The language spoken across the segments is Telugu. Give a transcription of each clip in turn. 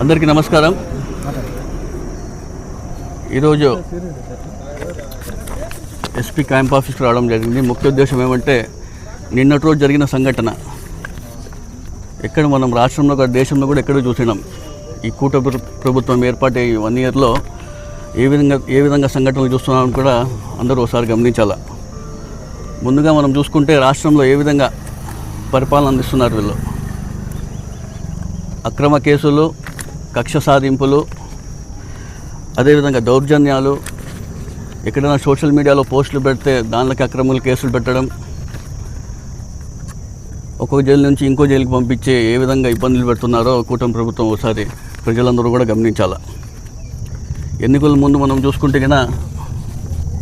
అందరికీ నమస్కారం. ఈరోజు ఎస్పీ క్యాంప్ ఆఫీస్కి రావడం జరిగింది. ముఖ్య ఉద్దేశం ఏమంటే నిన్నటి రోజు జరిగిన సంఘటన. ఎక్కడ మనం రాష్ట్రంలో కూడా దేశంలో కూడా ఎక్కడో చూసినాం. ఈ కూట ప్రభుత్వం ఏర్పాటు వన్ ఇయర్లో ఏ విధంగా ఏ విధంగా సంఘటనలు చూస్తున్నామని కూడా అందరూ ఒకసారి గమనించాల. ముందుగా మనం చూసుకుంటే రాష్ట్రంలో ఏ విధంగా పరిపాలన అందిస్తున్నారు వీళ్ళు? అక్రమ కేసులు కక్ష సాధింపులు అదేవిధంగా దౌర్జన్యాలు ఎక్కడైనా సోషల్ మీడియాలో పోస్టులు పెడితే దానిలోకి అక్రమాలు కేసులు పెట్టడం ఒక్కొక్క జైలు నుంచి ఇంకో జైలుకి పంపించే ఏ విధంగా ఇబ్బందులు పెడుతున్నారో కూటమి ప్రభుత్వం ఒకసారి ప్రజలందరూ కూడా గమనించాల. ఎన్నికల ముందు మనం చూసుకుంటే కన్నా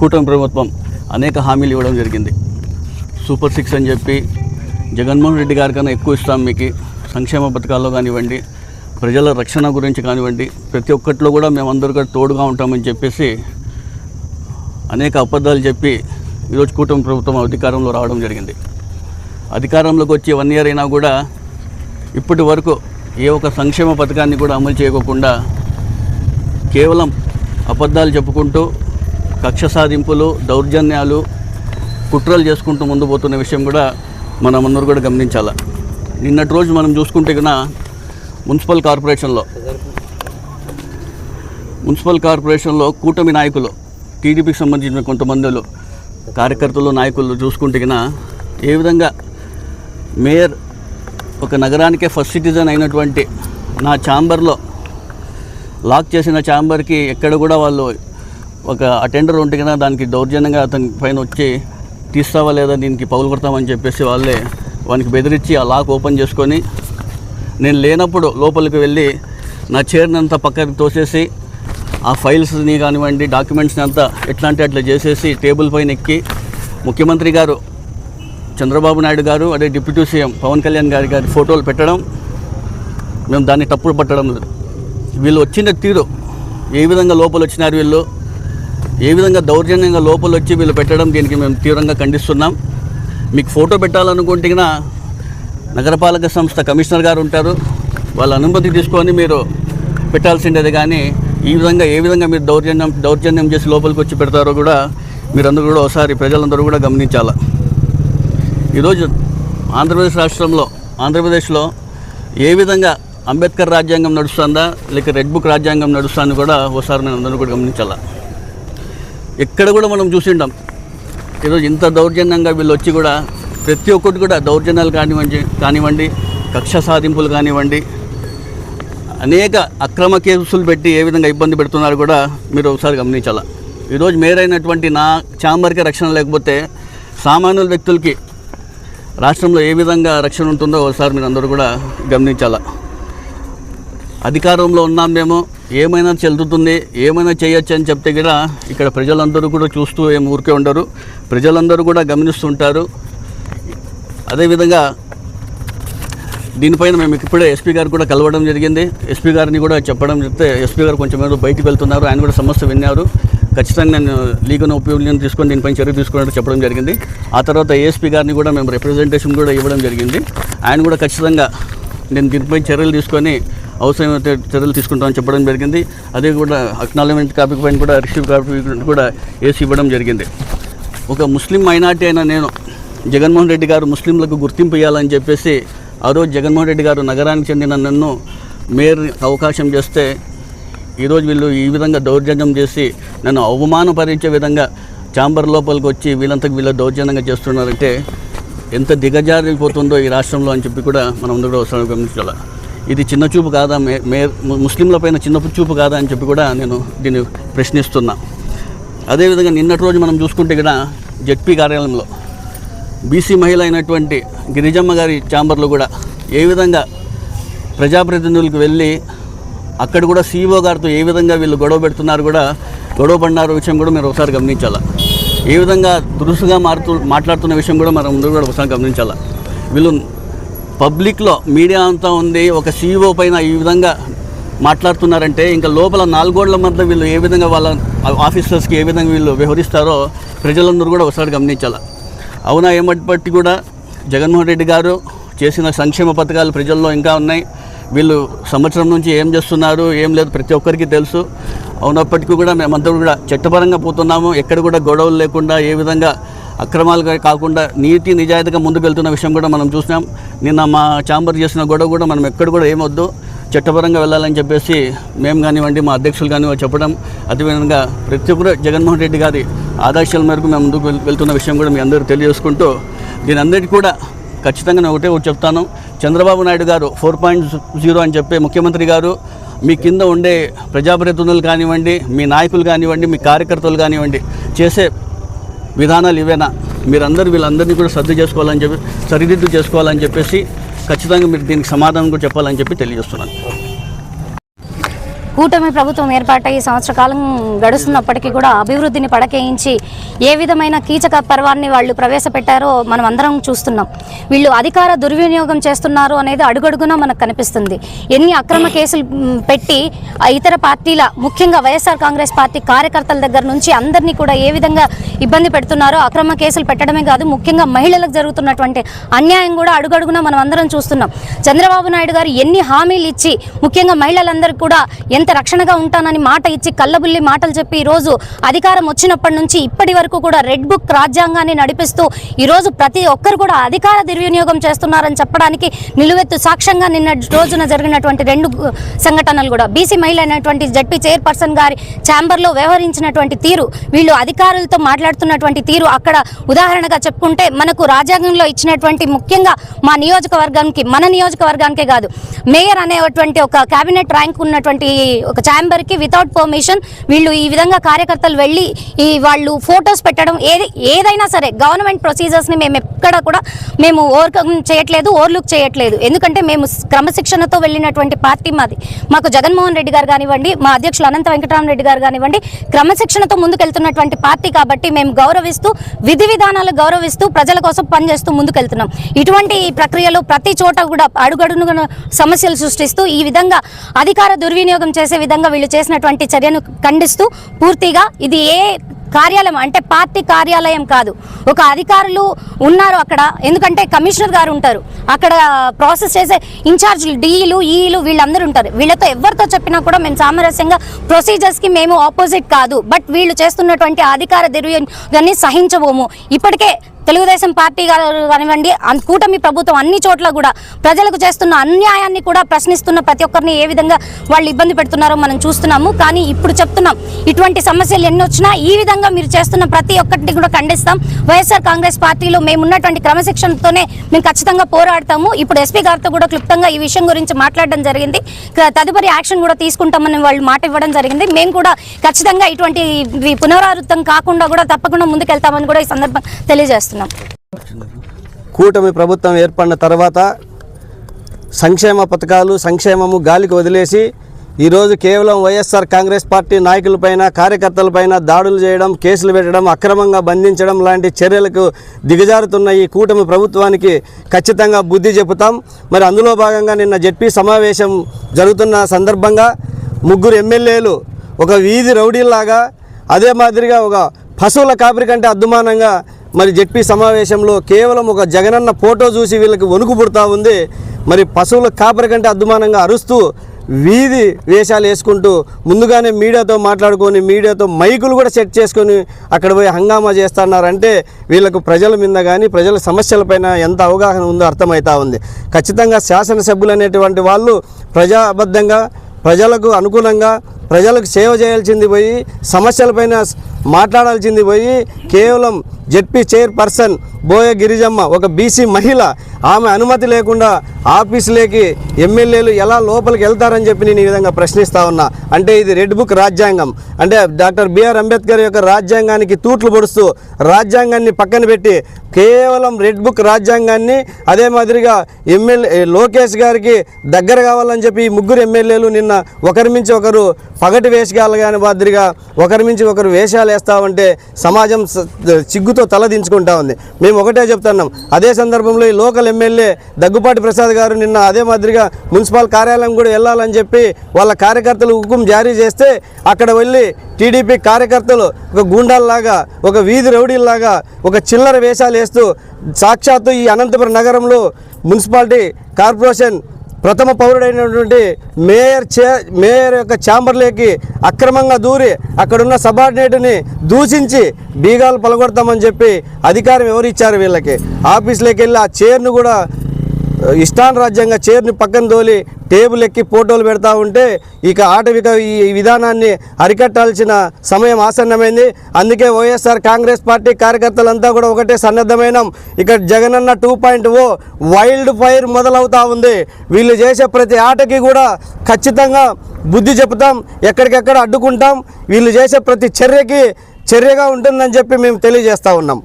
కూటమి ప్రభుత్వం అనేక హామీలు ఇవ్వడం జరిగింది. సూపర్ సిక్స్ అని చెప్పి జగన్మోహన్ రెడ్డి గారి కన్నా ఎక్కువ ఇస్తాం మీకు సంక్షేమ పథకాల్లో కానివ్వండి ప్రజల రక్షణ గురించి కానివ్వండి ప్రతి ఒక్కటిలో కూడా మేమందరూ కూడా తోడుగా ఉంటామని చెప్పేసి అనేక అబద్ధాలు చెప్పి ఈరోజు కూటమి ప్రభుత్వం అధికారంలో రావడం జరిగింది. అధికారంలోకి వచ్చి వన్ ఇయర్ అయినా కూడా ఇప్పటి వరకు ఏ ఒక్క సంక్షేమ పథకాన్ని కూడా అమలు చేయకోకుండా కేవలం అబద్ధాలు చెప్పుకుంటూ కక్ష సాధింపులు దౌర్జన్యాలు కుట్రలు చేసుకుంటూ ముందు పోతున్న విషయం కూడా మనం కూడా గమనించాలి. నిన్నటి రోజు మనం చూసుకుంటే కన్నా మున్సిపల్ కార్పొరేషన్లో. మున్సిపల్ కార్పొరేషన్లో కూటమి నాయకులు టీడీపీకి సంబంధించిన కొంతమందిలో కార్యకర్తలు నాయకులు చూసుకుంటే ఏ విధంగా మేయర్ ఒక నగరానికే ఫస్ట్ సిటిజన్ అయినటువంటి నా ఛాంబర్లో లాక్ చేసిన ఛాంబర్కి ఎక్కడ కూడా వాళ్ళు ఒక అటెండర్ ఉంటే కదా దానికి దౌర్జన్యంగా అతని పైన వచ్చి తీస్తావా లేదా దీనికి పౌలు కొడతామని చెప్పేసి వాళ్ళే వానికి బెదిరించి ఆ లాక్ ఓపెన్ చేసుకొని నేను లేనప్పుడు లోపలికి వెళ్ళి నా చైర్ని అంతా పక్కకి తోసేసి ఆ ఫైల్స్ని కానివ్వండి డాక్యుమెంట్స్ని అంతా ఎట్లా అంటే అట్లా చేసేసి టేబుల్ పైన ఎక్కి ముఖ్యమంత్రి గారు చంద్రబాబు నాయుడు గారు అదే డిప్యూటీ సీఎం పవన్ కళ్యాణ్ గారి గారి ఫోటోలు పెట్టడం మేము దాన్ని తప్పుడు పట్టడం లేదు. వీళ్ళు వచ్చిన తీరు ఏ విధంగా లోపల వచ్చినారు వీళ్ళు ఏ విధంగా దౌర్జన్యంగా లోపల వచ్చి వీళ్ళు పెట్టడం దీనికి మేము తీవ్రంగా ఖండిస్తున్నాం. మీకు ఫోటో పెట్టాలనుకుంటున్నా నగరపాలక సంస్థ కమిషనర్ గారు ఉంటారు. వాళ్ళ అనుమతి తీసుకొని మీరు పెట్టాల్సిండేది కానీ ఈ విధంగా ఏ విధంగా మీరు దౌర్జన్యం దౌర్జన్యం చేసి లోపలికి వచ్చి పెడతారో కూడా మీరందరూ కూడా ఒకసారి ప్రజలందరూ కూడా గమనించాల. ఈరోజు ఆంధ్రప్రదేశ్ రాష్ట్రంలో ఆంధ్రప్రదేశ్లో ఏ విధంగా అంబేద్కర్ రాజ్యాంగం నడుస్తుందా లేక రెడ్ బుక్ రాజ్యాంగం నడుస్తుందని కూడా ఒకసారి మనం అందరూ కూడా గమనించాలా. ఎక్కడ కూడా మనం చూసిండాం. ఈరోజు ఇంత దౌర్జన్యంగా వీళ్ళు వచ్చి కూడా ప్రతి ఒక్కటి కూడా దౌర్జన్యాలు కానివ్వండి కానివ్వండి కక్ష సాధింపులు కానివ్వండి అనేక అక్రమ కేసులు పెట్టి ఏ విధంగా ఇబ్బంది పెడుతున్నారు కూడా మీరు ఒకసారి గమనించాలా? ఈరోజు మేరైనటువంటి నా ఛాంబర్కి రక్షణ లేకపోతే సామాన్యుల వ్యక్తులకి రాష్ట్రంలో ఏ విధంగా రక్షణ ఉంటుందో ఒకసారి మీరు అందరూ కూడా గమనించాలా? అధికారంలో ఉన్నాం మేము ఏమైనా చెల్లుతుంది ఏమైనా చేయొచ్చు అని చెప్తే కూడా ఇక్కడ ప్రజలందరూ కూడా చూస్తూ ఏం ఊరికే ఉండరు. ప్రజలందరూ కూడా గమనిస్తుంటారు. అదేవిధంగా దీనిపైన మేము ఇప్పుడే ఎస్పీ గారు కూడా కలవడం జరిగింది. ఎస్పీ గారిని కూడా చెప్పడం చెప్తే ఎస్పీ గారు కొంచెం ఏదో బయటికి వెళ్తున్నారు. ఆయన కూడా సమస్య విన్నారు. ఖచ్చితంగా నేను లీగల్ ఒపీనియన్ తీసుకొని దీనిపైన చర్య తీసుకున్నట్టు చెప్పడం జరిగింది. ఆ తర్వాత ఏఎస్పీ గారిని కూడా మేము రిప్రజెంటేషన్ కూడా ఇవ్వడం జరిగింది. ఆయన కూడా ఖచ్చితంగా నేను దీనిపై చర్యలు తీసుకొని అవసరమైతే చర్యలు తీసుకుంటామని చెప్పడం జరిగింది. అదే కూడా అక్నాలజ్మెంట్ కాపీ పైన కూడా రిసీవ్ కాపీ కూడా వేసి ఇవ్వడం జరిగింది. ఒక ముస్లిం మైనార్టీ అయిన నేను జగన్మోహన్ రెడ్డి గారు ముస్లింలకు గుర్తింపు ఇవ్వాలని చెప్పేసి ఆ రోజు జగన్మోహన్ రెడ్డి గారు నగరానికి చెందిన నన్ను మేయర్ అవకాశం చేస్తే ఈరోజు వీళ్ళు ఈ విధంగా దౌర్జన్యం చేసి నన్ను అవమానపరిచే విధంగా ఛాంబర్ లోపలికి వచ్చి వీళ్ళంతకు వీళ్ళ దౌర్జన్యంగా చేస్తున్నారంటే ఎంత దిగజారిపోతుందో ఈ రాష్ట్రంలో అని చెప్పి కూడా మనం అందరూ అవసరం గమనించాలి. ఇది చిన్న చూపు కాదా మే మేర్ ముస్లింల పైన చిన్న చూపు కాదా అని చెప్పి కూడా నేను దీన్ని ప్రశ్నిస్తున్నా. అదేవిధంగా నిన్నటి రోజు మనం చూసుకుంటే ఇక్కడ జెడ్పీ కార్యాలయంలో బీసీ మహిళ అయినటువంటి గిరిజమ్మ గారి ఛాంబర్లో కూడా ఏ విధంగా ప్రజాప్రతినిధులకు వెళ్ళి అక్కడ కూడా సీఈఓ గారితో ఏ విధంగా వీళ్ళు గొడవ పెడుతున్నారు కూడా గొడవ పడినారు విషయం కూడా మీరు ఒకసారి గమనించాలా? ఏ విధంగా దురుసుగా మారుతూ మాట్లాడుతున్న విషయం కూడా మనం ముందు కూడా ఒకసారి గమనించాలా? వీళ్ళు పబ్లిక్లో మీడియా అంతా ఉంది ఒక సీఈఓ పైన ఈ విధంగా మాట్లాడుతున్నారంటే ఇంకా లోపల నాలుగోళ్ళ మధ్య వీళ్ళు ఏ విధంగా వాళ్ళ ఆఫీసర్స్కి ఏ విధంగా వీళ్ళు వ్యవహరిస్తారో ప్రజలందరూ కూడా ఒకసారి గమనించాలి? అవునా ఏమట్టి కూడా జగన్మోహన్ రెడ్డి గారు చేసిన సంక్షేమ పథకాలు ప్రజల్లో ఇంకా ఉన్నాయి. వీళ్ళు సంవత్సరం నుంచి ఏం చేస్తున్నారు ఏం లేదు ప్రతి ఒక్కరికి తెలుసు. అవునప్పటికీ కూడా మేమంతా కూడా చట్టపరంగా పోతున్నాము. ఎక్కడ కూడా గొడవలు లేకుండా ఏ విధంగా అక్రమాలుగా కాకుండా నీతి నిజాయితీగా ముందుకు వెళ్తున్న విషయం కూడా మనం చూసినాం. నిన్న మా ఛాంబర్ చేసిన గొడవ కూడా మనం ఎక్కడ కూడా ఏమొద్దు. చట్టపరంగా వెళ్ళాలని చెప్పేసి మేము కానివ్వండి మా అధ్యక్షులు కానివ్వండి చెప్పడం అదేవిధంగా ప్రతి ఒక్కరు జగన్మోహన్ రెడ్డి గారి ఆదర్శాల మేరకు మేము ముందుకు వెళ్- వెళ్తున్న విషయం కూడా మీ అందరూ తెలియజేసుకుంటూ దీని అందరికీ కూడా ఖచ్చితంగా నేను ఒకటే ఒకటి చెప్తాను. చంద్రబాబు నాయుడు గారు ఫోర్ పాయింట్ జీరో అని చెప్పే ముఖ్యమంత్రి గారు మీ కింద ఉండే ప్రజాప్రతినిధులు కానివ్వండి మీ నాయకులు కానివ్వండి మీ కార్యకర్తలు కానివ్వండి చేసే విధానాలు ఇవేనా? మీరందరూ వీళ్ళందరినీ కూడా సర్దు చేసుకోవాలని చెప్పి సరిదిద్దు చేసుకోవాలని చెప్పేసి ఖచ్చితంగా మీరు దీనికి సమాధానం కూడా చెప్పాలని చెప్పి తెలియజేస్తున్నాను. కూటమి ప్రభుత్వం ఏర్పాటై సంవత్సర కాలం గడుస్తున్నప్పటికీ కూడా అభివృద్ధిని పడకేయించి ఏ విధమైన కీచక పర్వాన్ని వాళ్ళు ప్రవేశపెట్టారో మనం అందరం చూస్తున్నాం. వీళ్ళు అధికార దుర్వినియోగం చేస్తున్నారు అనేది అడుగడుగునా మనకు కనిపిస్తుంది. ఎన్ని అక్రమ కేసులు పెట్టి ఇతర పార్టీల ముఖ్యంగా వైఎస్ఆర్ కాంగ్రెస్ పార్టీ కార్యకర్తల దగ్గర నుంచి అందరినీ కూడా ఏ విధంగా ఇబ్బంది పెడుతున్నారో అక్రమ కేసులు పెట్టడమే కాదు ముఖ్యంగా మహిళలకు జరుగుతున్నటువంటి అన్యాయం కూడా అడుగడుగునా మనం అందరం చూస్తున్నాం. చంద్రబాబు నాయుడు గారు ఎన్ని హామీలు ఇచ్చి ముఖ్యంగా మహిళలందరికీ కూడా ఎంత రక్షణగా ఉంటానని మాట ఇచ్చి కళ్ళబుల్లి మాటలు చెప్పి ఈరోజు అధికారం వచ్చినప్పటి నుంచి ఇప్పటి వరకు కూడా రెడ్ బుక్ రాజ్యాంగాన్ని నడిపిస్తూ ఈరోజు ప్రతి ఒక్కరు కూడా అధికార దుర్వినియోగం చేస్తున్నారని చెప్పడానికి నిలువెత్తు సాక్ష్యంగా నిన్న రోజున జరిగినటువంటి రెండు సంఘటనలు కూడా. బీసీ మహిళ అయినటువంటి జడ్పీ చైర్పర్సన్ గారి ఛాంబర్లో వ్యవహరించినటువంటి తీరు వీళ్ళు అధికారులతో మాట్లాడుతున్నటువంటి తీరు అక్కడ ఉదాహరణగా చెప్పుకుంటే మనకు రాజ్యాంగంలో ఇచ్చినటువంటి ముఖ్యంగా మా నియోజకవర్గానికి మన నియోజకవర్గానికే కాదు మేయర్ అనేటువంటి ఒక కేబినెట్ ర్యాంక్ ఉన్నటువంటి ఒక ఛాంబర్కి వితౌట్ పర్మిషన్ వీళ్ళు ఈ విధంగా కార్యకర్తలు వెళ్ళి ఈ వాళ్ళు ఫొటోస్ పెట్టడం ఏది ఏదైనా సరే గవర్నమెంట్ ప్రొసీజర్స్ని మేము ఎక్కడ కూడా మేము ఓవర్కమ్ చేయట్లేదు ఓవర్లుక్ చేయట్లేదు. ఎందుకంటే మేము క్రమశిక్షణతో వెళ్ళినటువంటి పార్టీ మాది. మాకు జగన్మోహన్ రెడ్డి గారు కానివ్వండి మా అధ్యక్షులు అనంత వెంకటరామరెడ్డి గారు కానివ్వండి క్రమశిక్షణతో ముందుకెళ్తున్నటువంటి పార్టీ కాబట్టి మేము గౌరవిస్తూ విధి విధానాలు గౌరవిస్తూ ప్రజల కోసం పనిచేస్తూ ముందుకెళ్తున్నాం. ఇటువంటి ఈ ప్రక్రియలో ప్రతి చోట కూడా అడుగడుగున సమస్యలు సృష్టిస్తూ ఈ విధంగా అధికార దుర్వినియోగం చేసే విధంగా వీళ్ళు చేసినటువంటి చర్యను ఖండిస్తూ పూర్తిగా ఇది ఏ కార్యాలయం అంటే పార్టీ కార్యాలయం కాదు. ఒక అధికారులు ఉన్నారు అక్కడ. ఎందుకంటే కమిషనర్ గారు ఉంటారు. అక్కడ ప్రాసెస్ చేసే ఇన్ఛార్జ్లు డీఈలు ఈలు వీళ్ళందరూ ఉంటారు. వీళ్ళతో ఎవరితో చెప్పినా కూడా మేము సామరస్యంగా ప్రొసీజర్స్కి మేము ఆపోజిట్ కాదు. బట్ వీళ్ళు చేస్తున్నటువంటి అధికార దుర్వినియోగాన్ని సహించబోము. ఇప్పటికే తెలుగుదేశం పార్టీ గారు కానివ్వండి కూటమి ప్రభుత్వం అన్ని చోట్ల కూడా ప్రజలకు చేస్తున్న అన్యాయాన్ని కూడా ప్రశ్నిస్తున్న ప్రతి ఒక్కరిని ఏ విధంగా వాళ్ళు ఇబ్బంది పెడుతున్నారో మనం చూస్తున్నాము. కానీ ఇప్పుడు చెప్తున్నాం ఇటువంటి సమస్యలు ఎన్ని వచ్చినా ఈ విధంగా మీరు చేస్తున్న ప్రతి ఒక్కటిని కూడా ఖండిస్తాం. వైఎస్ఆర్ కాంగ్రెస్ పార్టీలో మేము ఉన్నటువంటి క్రమశిక్షణతోనే మేము ఖచ్చితంగా పోరాడతాము. ఇప్పుడు ఎస్పీ గారితో కూడా క్లుప్తంగా ఈ విషయం గురించి మాట్లాడడం జరిగింది. తదుపరి యాక్షన్ కూడా తీసుకుంటామని వాళ్ళు మాట ఇవ్వడం జరిగింది. మేము కూడా ఖచ్చితంగా ఇటువంటి పునరావృతం కాకుండా కూడా తప్పకుండా ముందుకెళ్తామని కూడా ఈ సందర్భం తెలియజేస్తున్నాం. కూటమి ప్రభుత్వం ఏర్పడిన తర్వాత సంక్షేమ పథకాలు సంక్షేమము గాలికి వదిలేసి ఈరోజు కేవలం వైఎస్ఆర్ కాంగ్రెస్ పార్టీ నాయకులపైన కార్యకర్తలపైన దాడులు చేయడం కేసులు పెట్టడం అక్రమంగా బంధించడం లాంటి చర్యలకు దిగజారుతున్న ఈ కూటమి ప్రభుత్వానికి ఖచ్చితంగా బుద్ధి చెబుతాం. మరి అందులో భాగంగా నిన్న జడ్పీ సమావేశం జరుగుతున్న సందర్భంగా ముగ్గురు ఎమ్మెల్యేలు ఒక వీధి రౌడీల్లాగా అదే మాదిరిగా ఒక పశువుల కాపరి కంటే అద్దుమానంగా మరి జడ్పీ సమావేశంలో కేవలం ఒక జగనన్న ఫోటో చూసి వీళ్ళకి వణుకు పుడతా ఉంది. మరి పశువుల కాపరి కంటే అద్దుమానంగా అరుస్తూ వీధి వేషాలు వేసుకుంటూ ముందుగానే మీడియాతో మాట్లాడుకొని మీడియాతో మైకులు కూడా సెట్ చేసుకొని అక్కడ పోయి హంగామా చేస్తున్నారంటే వీళ్ళకు ప్రజల మీద కానీ ప్రజల సమస్యలపైన ఎంత అవగాహన ఉందో అర్థమవుతా ఉంది. ఖచ్చితంగా శాసనసభ్యులు అనేటువంటి వాళ్ళు ప్రజాబద్ధంగా ప్రజలకు అనుకూలంగా ప్రజలకు సేవ చేయాల్సింది పోయి సమస్యలపైన మాట్లాడాల్సింది పోయి కేవలం జెడ్పీ చైర్పర్సన్ బోయ గిరిజమ్మ ఒక బీసీ మహిళ ఆమె అనుమతి లేకుండా ఆఫీసులోకి ఎమ్మెల్యేలు ఎలా లోపలికి వెళ్తారని చెప్పి నేను ఈ విధంగా ప్రశ్నిస్తా ఉన్నా. అంటే ఇది రెడ్ బుక్ రాజ్యాంగం. అంటే డాక్టర్ బిఆర్ అంబేద్కర్ యొక్క రాజ్యాంగానికి తూట్లు పొడుస్తూ రాజ్యాంగాన్ని పక్కన పెట్టి కేవలం రెడ్ బుక్ రాజ్యాంగాన్ని అదే మాదిరిగా ఎమ్మెల్యే లోకేష్ గారికి దగ్గర కావాలని చెప్పి ఈ ముగ్గురు ఎమ్మెల్యేలు నిన్న ఒకరి మించి ఒకరు పగటి వేషగాలు కాని మాదిరిగా ఒకరి మించి ఒకరు వేషాలు వేస్తా ఉంటే సమాజం చిగ్గుతో తలదించుకుంటా ఉంది. మేము ఒకటే చెప్తున్నాం. అదే సందర్భంలో ఈ లోకల్ ఎమ్మెల్యే దగ్గుపాటి ప్రసాద్ గారు నిన్న అదే మాదిరిగా మున్సిపల్ కార్యాలయం కూడా వెళ్ళాలని చెప్పి వాళ్ళ కార్యకర్తలు హుకుం జారీ చేస్తే అక్కడ వెళ్ళి టీడీపీ కార్యకర్తలు ఒక గూండాల్లాగా ఒక వీధి రౌడీల్లాగా ఒక చిల్లర వేషాలు వేస్తూ సాక్షాత్తు ఈ అనంతపురం నగరంలో మున్సిపాలిటీ కార్పొరేషన్ ప్రథమ పౌరుడైనటువంటి మేయర్ చే మేయర్ యొక్క ఛాంబర్లోకి అక్రమంగా దూరి అక్కడున్న సబార్డినేట్ని దూషించి బీగాలు పలగొడతామని చెప్పి అధికారం ఎవరిచ్చారు వీళ్ళకి? ఆఫీస్లోకి వెళ్ళి ఆ చైర్ను కూడా ఇష్టాన్ రాజ్యంగా చైర్ని పక్కన తోలి టేబుల్ ఎక్కి ఫోటోలు పెడతా ఉంటే ఇక ఆటవిక ఈ విధానాన్ని అరికట్టాల్సిన సమయం ఆసన్నమైంది. అందుకే వైఎస్ఆర్ కాంగ్రెస్ పార్టీ కార్యకర్తలంతా కూడా ఒకటే సన్నద్ధమైన. ఇక్కడ Jagananna two point O wild fire మొదలవుతా ఉంది. వీళ్ళు చేసే ప్రతి ఆటకి కూడా ఖచ్చితంగా బుద్ధి చెప్తాం ఎక్కడికెక్కడ అడ్డుకుంటాం. వీళ్ళు చేసే ప్రతి చర్యకి చర్యగా ఉంటుందని చెప్పి మేము తెలియజేస్తా ఉన్నాం.